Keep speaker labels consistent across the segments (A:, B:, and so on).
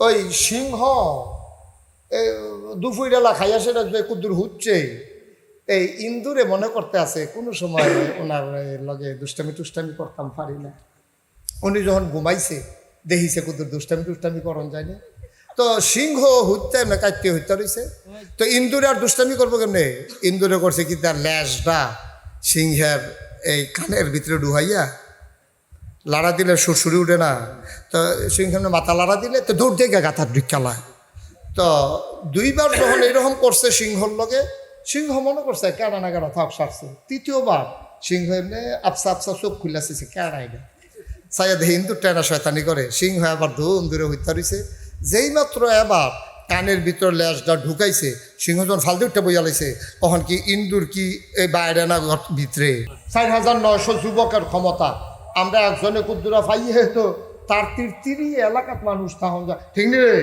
A: ওই সিংহ এই দুপুরেলা খাইয়া সেটা যে কুদ্দুর হচ্ছে, এই ইন্দুরে মনে করতে আছে, কোনো সময় ওনার লগে দুষ্টামি টুষ্টামি করতাম, পারি না। উনি যখন ঘুমাইছে, দেখিছে কুদ্দুর দুষ্টামি টুষ্টামি করন যায়নি তো সিংহ হত্যা না কাটতে হত্যা রয়েছে তো ইন্দুরে আর দুষ্টামি করব কেমনে? ইন্দুরে করছে কি তার ল্যাসটা সিংহের এই কানের ভিতরে ডুহাইয়া লাড়া দিলে সুরসুরি উঠে না। তো সিংহের মাথা লাড়া দিলে তো দৌড় দিয়ে গাথার ঢুকালায় তো দুইবার যখন এরকম করছে সিংহর লগে, সিংহ মনে করছে কেনা না কেনা থাক, সারছে। তৃতীয়বার সিংহ এমনি আপসা আপসা চোখ খুলেছে কেনা এটা? সাইয়া দেখে হিন্দু টেনা শয়তানি করে। সিংহ আবার ধুম দূরে হইতে রইছে যেই মাত্র এবার কানের ভিতর ল্যাসটা ঢুকাইছে, সিংহ যখন ফালতু উঠতে বইয়া লাইছে, তখন কি ইন্দুর কি এই বাইরে না ভিতরে? চার হাজার নয়শো যুবকের ক্ষমতা আমরা একজনে কুদ্দুরা পাইয়ে তো তার তীর্তিরই এলাকাত মানুষ তাহন যা। ঠিক নি রে?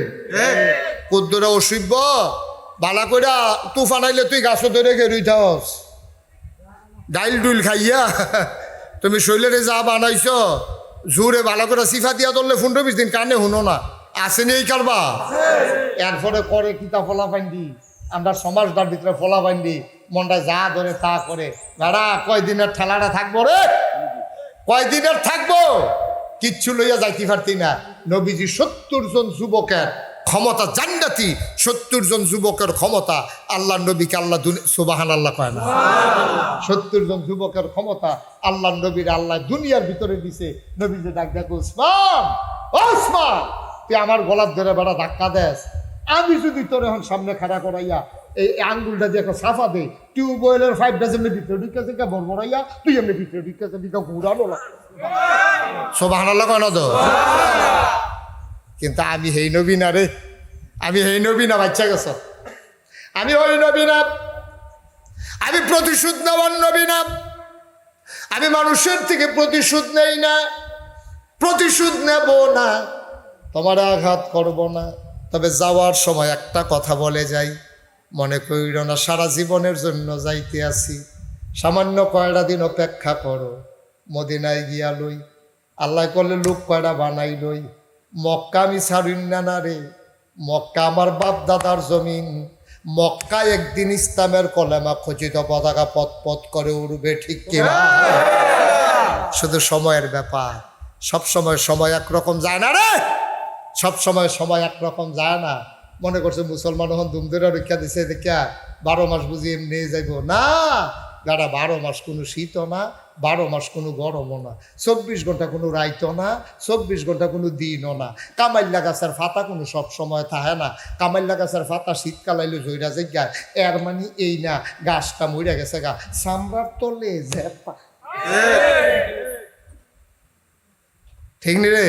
A: কুদ্দুরা অসুব্য বালা কইরা তুফান আইলে তুই গাছ ধরে গেরুই থাস। ডাইল ডুইল খাইয়া। তুমি শৈলেরে যা বানাইছ জোরে ভালো করে সিফা দিয়া ধরলে পনেরো বিশ দিন কানে শুনো না। আসেনি এই কারবা? এরপরে করে কিতা ফলা পাইন্দি আমরা সমাজটার ভিতরে ফলা পাইন্দি মনটা যা ধরে তা করে। দাঁড়া কয়দিনের ঠেলাটা থাকব রে? কয়দিনের থাকব? কিচ্ছু লইয়া যাইতে পারতি না। নবীজি সত্তর জন যুবকের ক্ষমতা, জান্নাতি সত্তর জন যুবকের ক্ষমতা আল্লাহ নবীকে আল্লাহ সুবাহান আল্লাহ কয় না? সত্তর জন যুবকের ক্ষমতা আল্লাহ নবীর আল্লাহ দুনিয়ার ভিতরে দিছে। নবীজি ডাক দেখো ওসমান ওসমান, তুই আমার গলার ধরে বেড়া ধাক্কা দেস। আমি যদি তোর এখন সামনে খাড়া করাইয়া এই আঙ্গুলটা দিয়ে একটা সাফা দে টিউবওয়েলের ফাইভ ডাজেন্টের ভিতরে ঢুকেছে কে বড়বড়াইয়া তুই এমনি ভিতরে ঢুকেছে দিকে ঘুরানো সোবাহান আল্লাহ কয় না তো? কিন্তু আমি হেই নবী না রে। আমি হেই নবী না, বাচ্চা গেছ। আমি ওই নবী না। আমি প্রতিশোধ নেওয়ার নবী না। আমি মানুষের থেকে প্রতিশোধ নেই না। প্রতিশোধ নেব না। তোমার আঘাত করব না। তবে যাওয়ার সময় একটা কথা বলে যাই। মনে করিল না সারা জীবনের জন্য যাইতে আসি। সামান্য কয়টা দিন অপেক্ষা করো। মদিনায় গিয়া লই। আল্লাহ করলে লোক কয়টা বানাই লই? মক্কা আমি ছাড়িন না না রে। মক্কা আমার বাপ দাদার জমিন। মক্কা একদিন ইসলামের কলেমা খচিত পতাকা পথ পথ করে উড়বে ঠিক কিনা শুধু সময়ের ব্যাপার। সব সময় সময় একরকম যায় না রে! সব সময় সময় একরকম যায় না। মনে করছে মুসলমান হন ধুমধুরা রক্ষা দিছে, দেখিয়া বারো মাস বুঝি এমনি যাইব। না গাড়া বারো মাস কোনো শীতও না, বারো মাস কোনো গরমও না, চব্বিশ ঘণ্টা কোনো রাইতও না, চব্বিশ ঘণ্টা কোনো দিনও না। কামাইল্লা গাছের ফাতা কোনো সব সময় থাকে না। কামাইল্লা গাছের ফাতা শীতকাল আইলে জইরা জায়গায় এর মানে এই না, গাছটা মরে গেছে গা। সামরার তলে জেপা ঠিক নি রে?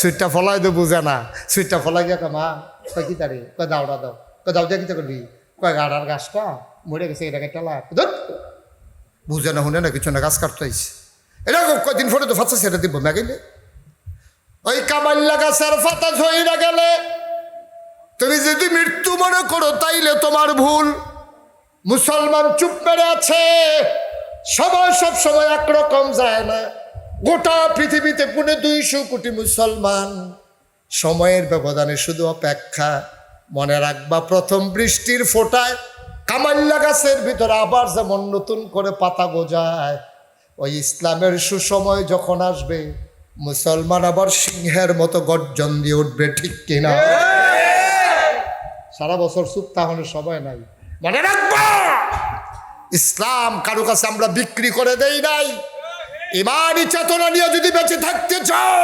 A: সুইটটা ফলাই তো বুঝে না। সুইটটা ফলাই গিয়া মা কয় কি তারে? কয় দাওড়া দাও কয় দাও দিয়া কিতা করবি? কয় গাড়ার গাছটা মরে গেছে এটাকে টেলা। বুঝে না শুনে না কিছু না গাছ কাটতে আইছে। এটা কয়দিন পরে তো ফাঁসা সেটা দিব ম্যাগেলে ওই কামাল্লা গাছের ফাতা ঝইরা গেলে। তুমি যদি মৃত্যু মনে করো তাইলে তোমার ভুল। মুসলমান চুপ মেরে আছে। সবাই সব সময় একরকম যায় না। গোটা পৃথিবীতে পুনে দুইশো কোটি মুসলমান। সময়ের ব্যবধানে শুধু অপেক্ষা মনে রাখবা প্রথম বৃষ্টির ফোটায় কামাল্লা গাছের ভিতরে আবার যেমন নতুন করে পাতা গোজায়। ওই ইসলামের সুসময় যখন আসবে মুসলমান আবার সিংহের মতো গর্জন দিয়ে উঠবে ঠিক কিনা? সারা বছর চুপ তাহলে সময় নাই। মনে রাখবা! ইসলাম কারও কাছে আমরা বিক্রি করে দেই নাই। ইমানি চেতনা নিয়ে যদি বেঁচে থাকতে চাও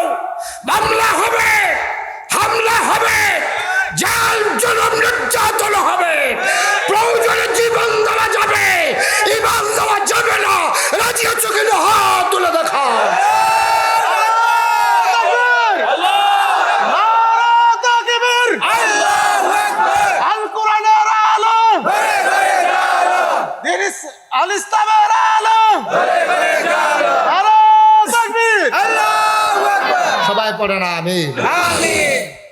A: মামলা হবে হামলা হবে।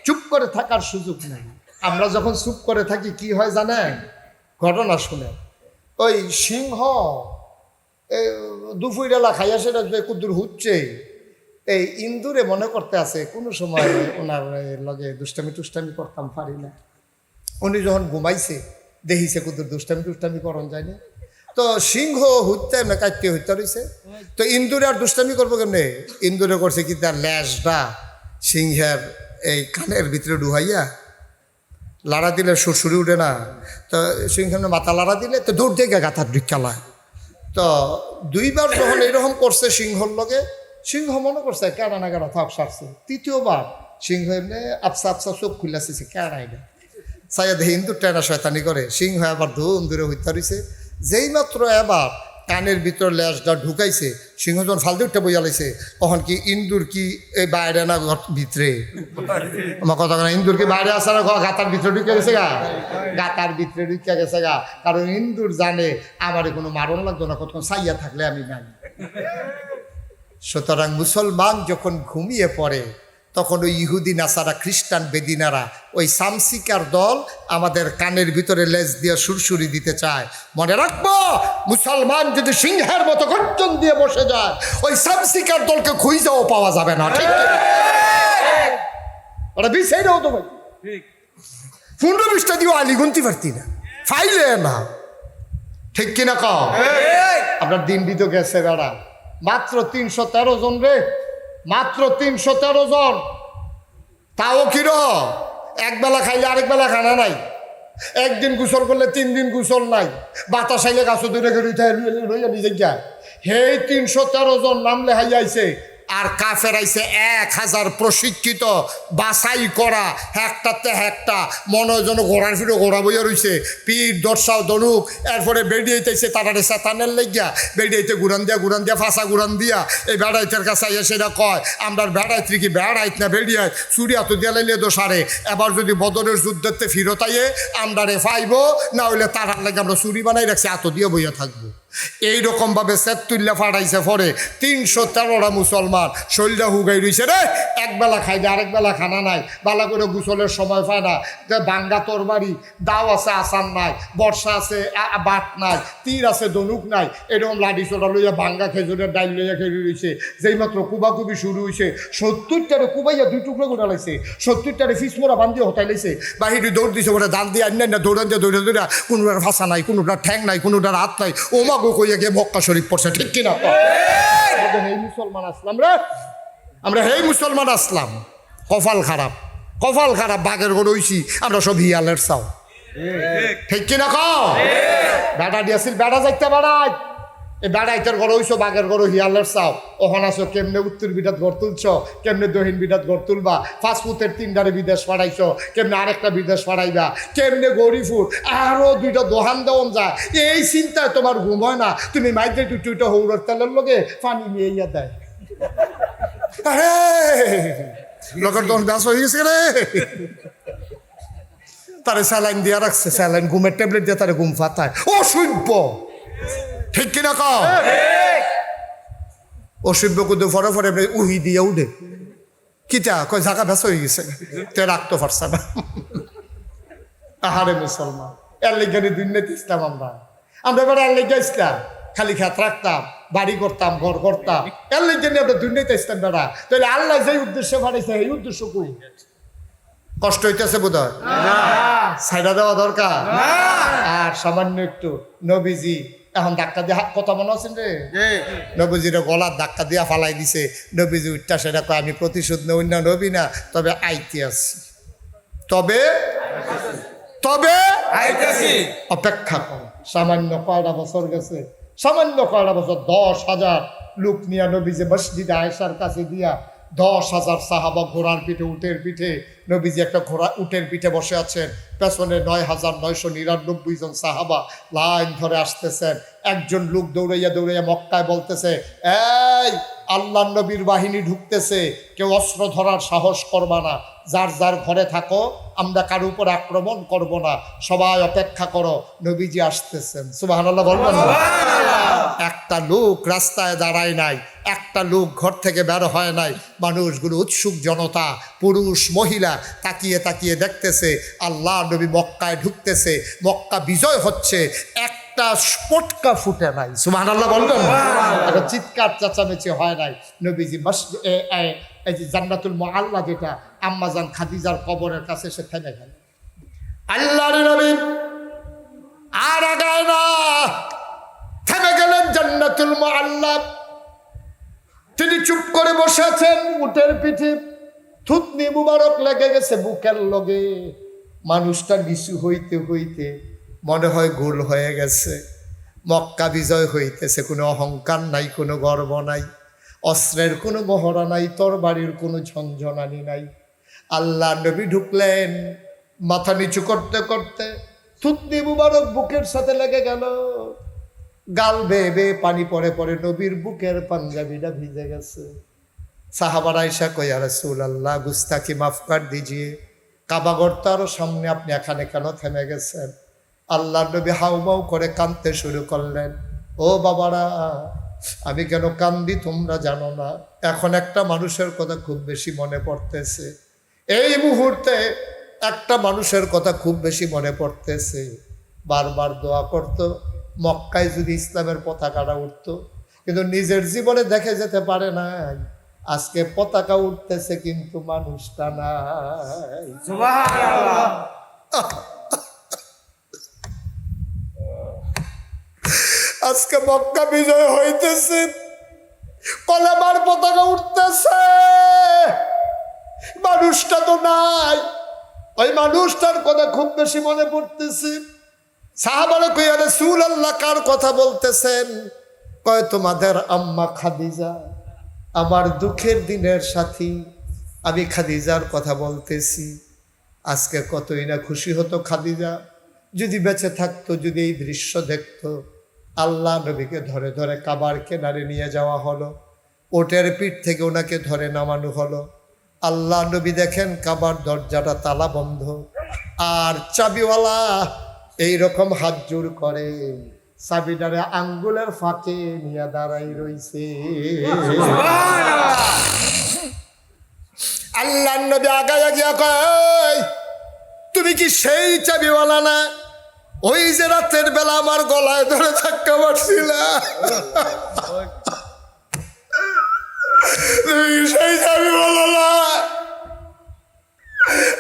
A: চুপ করে থাকার সুযোগ নেই। আমরা যখন চুপ করে থাকি, কি হয় জানেন? ঘটনা শুনে ওই সিংহ দুপুরেলা খাইয়া সেটা যে কুদ্দুর হচ্ছে, এই ইন্দুরে মনে করতে আছে, কোনো সময় ওনার লগে দুষ্টামি টুষ্টামি করতাম, পারি না। উনি যখন ঘুমাইছে, দেখিছে কুদুর দুষ্টামি টুষ্টামি করন যায়নি। তো সিংহ হত্যা কাটতে হত্যা রয়েছে তো ইন্দুরে আর দুষ্টামি করব কেমনে? ইন্দুরে করছে কি তার ল্যাসটা সিংহের এই কানের ভিতরে ডুহাইয়া লাড়া দিলে সুর সুরসুরি উঠে না। তো সিংহের মাথা লাড়া দিলে তো দৌড় দিয়ে গাথার ঢুকালায় তো দুইবার যখন এরকম করছে সিংহর লগে, সিংহ মনে করছে, কেনা না কেনা থাক, সারছে। তৃতীয়বার সিংহ এমনি আপসা আপসা চোখ খুলেছে কেনাই না সাইয়াদ হিন্দু টেনা শয়তানি করে, সিংহ আবার ধুম দূরে হইতে যেই মাত্র এবার কানের ভিতর ল্যাসটা ঢুকাইছে সিংহ যখন ফালতু উঠতে বইয়া লাইছে তখন কি ইন্দুর কি এই বাইরে না ঘর ভিতরে? আমার কথা না, ইন্দুর কি বাইরে আসে না ঘর? গাতার ভিতরে ঢুকে গেছে গা? গাতার ভিতরে ঢুকে গেছে গা। কারণ ইন্দুর জানে আমার কোনো মারণ লাগতো না, কতক্ষণ সাইয়া থাকলে আমি জানি। সুতরাং মুসলমান যখন ঘুমিয়ে পড়ে তখন ওই ইহুদি নাসারা খ্রিস্টান বেদিনারা ওই সামসিকার দল আমাদের কানের ভিতরে লেজ দিয়ে সুরসুরি দিতে চায়। মনে রাখব মুসলমান যদি সিংহের মতো গর্জন দিয়ে বসে যায় ওই সামসিকার দলকে খুঁজেও পাওয়া যাবে না ঠিক? ওরা বিষয়টাও তো ভাই। পনেরো বিশটা দিয়েও আলি গুনতে পারতি না। ফাইলে না। ঠিক কিনা কও? আপনার দিন দিত গেছে বেড়া। মাত্র তিনশো তেরো জন রে মাত্র তিনশো তেরো জন। তাও কির এক বেলা খাইলে আরেক বেলা খানা নাই। একদিন গোসল করলে তিন দিন গোসল নাই। বাতাস আইলে গাছ দূরে রইয়া নিজে গিয়া। হেই তিনশো তেরো জন নাম লেহাই আইছে। আর কাফের আইছে এক হাজার প্রশিক্ষিত, বাছাই করা একটাতে একটা মনে হয় যেন ঘোড়ার ফিরে ঘোড়া বইয়া রইছে। পীর দর্শাও দনুক এরপরে বেডিয়েতেছে তারারে সাতানের লেগিয়া। বেডিয়েতে গুড়ান দিয়া গুড়ান দিয়া, ফাঁসা গুড়ান দিয়া। এই বেড়াইতের কাছে আইয়া সেটা কয়, আমরা বেড়াইত্রি কি? বেড়াইত না বেড়িয়ায় চুরিয়া তো দিয়া দোষারে এবার যদি বদরের যুদ্ধতে ফিরত আইয়ে, আমরা রে ফাইব, না হইলে তারার লাগে আমরা চুরি বানাই রাখছি এত দিয়ে বইয়া থাকব। এইরকম ভাবে সেতুল্লা ফাটাইছে পরে। তিনশো তেরোটা মুসলমান শরীরটা হুগাই রইছে রে। এক বেলা খাই না, আরেক বেলা খানা নাই। বালা করে গুসলের সময় পায় না। বাঙ্গা তরবারি, দাও আছে আসান নাই। বর্ষা আছে বাট নাই। তীর আছে, দনুক নাই। এরকম লাডি চোটা লইয়া বাঙ্গা খেজুরের ডাইল লইয়া খেয়ে রইছে। যেই মাত্র কুবাকুবি শুরু হয়েছে সত্তরটারে কুবাইয়া দুই টুকরো গোটা লাইছে। সত্তরটারে ফিসমোরা বান্ধিয়ে হতাই লাইছে। বাহিরে দৌড় দিছে ওরা দান দিয়ে আন্যান্য দৌড়ান দিয়ে দৌড়ে দৌড়া কোনোটার ফাঁসা নাই, কোনোটার ঠ্যাং নাই, কোনোটার হাত নাই। ওমা গো কইয়া গিয়ে মক্কা শরীফ পড়ছে ঠিক কিনা? এই! মুসলমান আসলাম রে। আমরা হেই মুসলমান আসলাম। কপাল খারাপ। কপাল খারাপ বাঘের গরু হইছি। আমরা সব হিয়ালের চাও। ঠিক কিনা কেটা বেড়া দিয়াছিল বেড়া যাইতে বেড়াই। এই বেড়াইতের ঘর হইছো, বাঘের ঘর হিয়ালের চাও। ওখান আছো কেমনে উত্তর বিটাত ঘর তুলছ, কেমনে দহিন বিটাত ঘর তুলবা। ফাস্টফুডের তিনটারে বিদেশ পাঠাইছো, কেমনে আরেকটা বিদেশ পাঠাইবা। কেমনে গরিফুড আরও দুইটা দোহান দেওয়ান যায়। এই চিন্তায় তোমার ঘুম হয় না। তুমি মাইতে টুটুইটা হৌড়ার তেলের লগে পানি নিয়ে ইয়া দেয় লোকের দন ব্যাস হয়ে গেছে রে। তারে স্যালাইন দিয়া রাখছে, স্যালাইন ঘুমের ট্যাবলেট দিয়ে তারে ঘুম ফাতায় অসভ্য! ঠিক কিনা কও? অসভ্য কিন্তু ফরে ফরে উহি দিয়ে উঠে। কিটা কয় জায়গা ভেস হয়ে গেছে। তে রাখতে পারছে না। আহারে মুসলমান। এর লেগে দুর্নীতি ইসলাম আমরা। আমরা এবার এর লেগে ইসলাম। খালি খাত রাখতাম বাড়ি করতাম ঘর করতাম। এর লেগে নিয়ে আমরা দুর্নীতি ইসলাম বেড়া। তাহলে আল্লাহ যে উদ্দেশ্যে পাঠাইছে এই উদ্দেশ্য কই? কষ্ট হইতেছে বোধ হয় ছাইড়া দেওয়া দরকার? আর সামান্য একটু নবীজি এখন ধাক্কা দিয়ে কথা মনে আছেন রে? নবীজির গলার ধাক্কা দিয়া ফালাই দিছে। নবীজি উঠটা সেটা কয় আমি প্রতিশোধ নেই না নবী না। তবে আইতে আসি তবে তবে অপেক্ষা কর। সামান্য কয়টা বছর গেছে সামান্য কয়টা বছর দশ হাজার লোক নিয়ে নবীজি মসজিদে আয়েশার কাছে দিয়া দশ হাজার সাহাবা ঘোড়ার পিঠে, উটের পিঠে, নবীজি একটা ঘোড়া উটের পিঠে বসে আছেন। পেছনে নয় হাজার নয়শো নিরানব্বই জন সাহাবা লাইন ধরে আসতেছেন। একজন লোক দৌড়াইয়া দৌড়াইয়া মক্কায় বলতেছে, এই আল্লাহ নবীর বাহিনী ঢুকতেছে। কেউ অস্ত্র ধরার সাহস করবা না। যার যার ঘরে থাকো, আমরা কারও উপর আক্রমণ করব না। সবাই অপেক্ষা করো। নবীজি আসতেছেন। সুবাহ বলবেন না? একটা লোক রাস্তায় দাঁড়ায় নাই একটা লোক ঘর থেকে বের হয় নাই। মানুষগুলো উৎসুক জনতা পুরুষ মহিলা তাকিয়ে তাকিয়ে দেখতেছে আল্লাহ নবী মক্কায় ঢুকতেছে মক্কা বিজয় হচ্ছে একটা স্পটকা ফুটে নাই। সুমান আল্লাহ বলবেন একটা চিৎকার চেঁচামেচি হয় নাই। নবীজি এই যে জান্নাতুল মোহাল্লা যেটা আম্মাজান খাদিজার কবরের কাছে সে থেমে গেল। আল্লাহর নবী আর আগায় না। জান্নাতুল মোহাল্লা তিনি চুপ করে বসে আছেন, উটের পিঠে। থুতনি মুবারক লেগে গেছে বুকের লগে। মানুষটা নিচু হইতে হইতে মনে হয় গোল হয়ে গেছে। মক্কা বিজয় হইতেছে, কোনো অহংকার নাই, কোনো গর্ব নাই। অস্ত্রের কোনো মহড়া নাই, তরবারির কোনো ঝঞ্ঝনানি নাই। আল্লাহ নবী ঢুকলেন মাথা নিচু করতে করতে। থুতনি মুবারক বুকের সাথে লেগে গেল। গাল বেয়ে বেয়ে পানি পরে পরে নবীর বুকের পাঞ্জাবিটা ভিজে গেছে। সাহাবার আয়সা কয়া রসুল আল্লাহ গুস্তাকি মাফ কর দিজিয়ে। কাবাগর তারও সামনে আপনি এখানে কেন থেমে গেছেন? আল্লাহ নবী হাউমাউ করে কাঁদতে শুরু করলেন। ও বাবারা, আমি কেন কান্দি তোমরা জানো না? এখন একটা মানুষের কথা খুব বেশি মনে পড়তেছে। এই মুহূর্তে একটা মানুষের কথা খুব বেশি মনে পড়তেছে। বারবার দোয়া করতো মক্কায় যদি ইসলামের পতাকাটা উঠতো কিন্তু নিজের জীবনে দেখে যেতে পারে না আজকে পতাকা উঠতেছে কিন্তু মানুষটা নাই। আজকে মক্কা বিজয় হইতেছে কলেমার পতাকা উঠতেছে। মানুষটা তো নাই। ওই মানুষটার কথা খুব বেশি মনে পড়তেছে। সাহাবারে কইয়া রসুল আল্লাহ কার কথা বলতেছেন? কয়, তোমাদের আম্মা খাদিজা, আমার দুঃখের দিনের সাথী। আমি খাদিজার কথা বলতেছি। আজকে কতই না খুশি হতো খাদিজা। যদি বেঁচে থাকতো, যদি এই দৃশ্য দেখতো, আল্লাহ নবীকে ধরে ধরে কাবার কেনারে নিয়ে যাওয়া হলো। ওটের পিঠ থেকে ওনাকে ধরে নামানো হলো। আল্লাহ নবী দেখেন কাবার দরজাটা তালা বন্ধ। আর চাবিওয়ালা এই রকম হাত জোর করে। চাবিটারে আঙ্গুলের ফাঁকে নিয়ে দাঁড়াই রইছে। আল্লাহ নবী আগায় গিয়া কয়, তুমি কি সেই চাবিওয়ালা না? ওই যে রাতের বেলা আমার গলায় ধরে ধাক্কা মারছিলা। সেই চাবিওয়ালা না?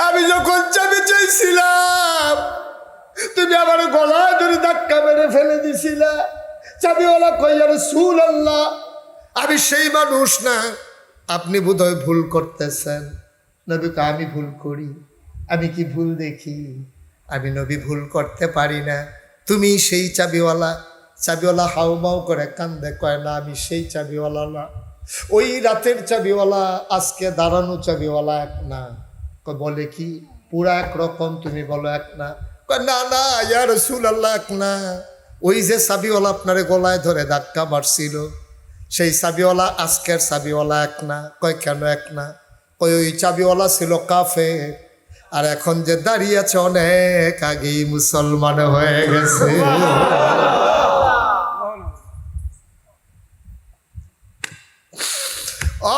A: আমি যখন চাবি চাইছিলাম তুমি আমার গলায় ধরে ধাক্কা মেরে ফেলে দিছিলা। চাবিওয়ালা কইয়ার সুল আল্লাহ আমি সেই মানুষ না। আপনি বোধহয় ভুল করতেছেন। নবী তো আমি ভুল করি। আমি কি ভুল দেখি? আমি নবী ভুল করতে পারি না। তুমি সেই চাবিওয়ালা। চাবিওয়ালা হাউমাউ করে কান্দে, কয়, না, আমি সেই চাবিওয়ালা না। ওই রাতের চাবিওয়ালা, আজকে দাঁড়ানো চাবিওয়ালা এক না। বলে কি? পুরা একরকম তুমি বলো এক না। না না ইয়ার রসুল আল্লাহ না। ওই যে সাবিওয়ালা আপনারে গলায় ধরে ধাক্কা মারছিল, সেই সাবিওয়ালা, আজকের সাবিওয়ালা এক না। কয়, কেন এক না? কয়, ওই চাবিওয়ালা ছিল কাফে আর এখন যে দাঁড়িয়ে আছে অনেক আগেই মুসলমান হয়ে গেছে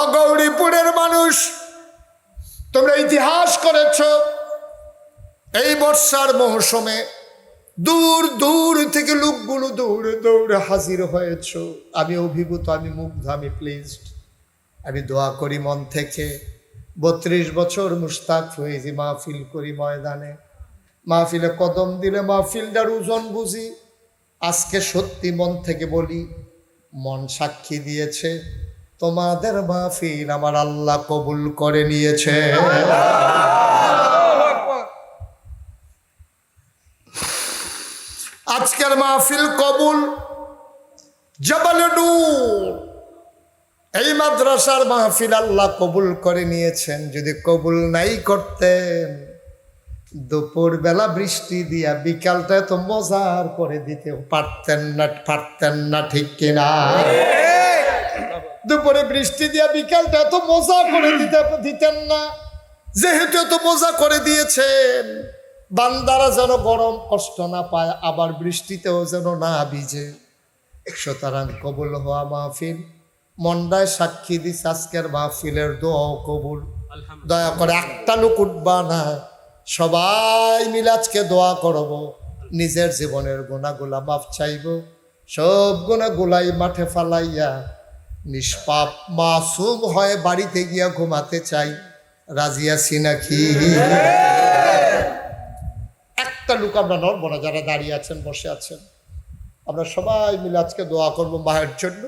A: অগৌরীপুরের মানুষ তোমরা ইতিহাস করেছ এই বর্ষার মৌসুমে দূর দূর থেকে লোকগুলো দৌড়ে দৌড়ে হাজির হয়েছ। আমি অভিভূত, আমি মুগ্ধ, আমি প্লিজড আমি দোয়া করি মন থেকে, বত্রিশ বছর মুস্তাক হয়েছি মাহফিল করি ময়দানে। মাহফিলে কদম দিলে মাহফিলটার ওজন বুঝি। আজকে সত্যি মন থেকে বলি, মন সাক্ষী দিয়েছে, তোমাদের মাহফিল আমার আল্লাহ কবুল করে নিয়েছে। আজকের মাহফিল কবুল জবল এই মাদ্রাসার মাহফিল আল্লাহ কবুল করে নিয়েছেন। যদি কবুল নাই করতেন দুপুর বেলা বৃষ্টি দিয়া বিকালটা তো মজার করে দিতে পারতেন না পারতেন না, ঠিক কিনা? দুপুরে বৃষ্টি দিয়া বিকালটা তো মজা করে দিতে, দিতেন না। যেহেতু এত মজা করে দিয়েছেন বান্দারা যেন গরম কষ্ট না পায় আবার বৃষ্টিতেও যেন না ভিজে। সুতরাং কবুল হওয়া মাহফিল। মন্ডায় সাক্ষী দিস আজকের মাহফিলের দোয়াও কবুল। দয়া করে একটা লোক উঠবা না সবাই মিলে আজকে দোয়া করব। নিজের জীবনের গোনাগুলা মাফ চাইব। সব গোনাগুলাই মাঠে ফালাইয়া নিষ্পাপ মাসুম হয়ে বাড়িতে গিয়া ঘুমাতে চাই। রাজিয়া সিনাকি নাকি? একটা লোক আমরা নড়বো না, যারা দাঁড়িয়ে আছেন, বসে আছেন। আমরা সবাই মিলে আজকে দোয়া করব মায়ের জন্য।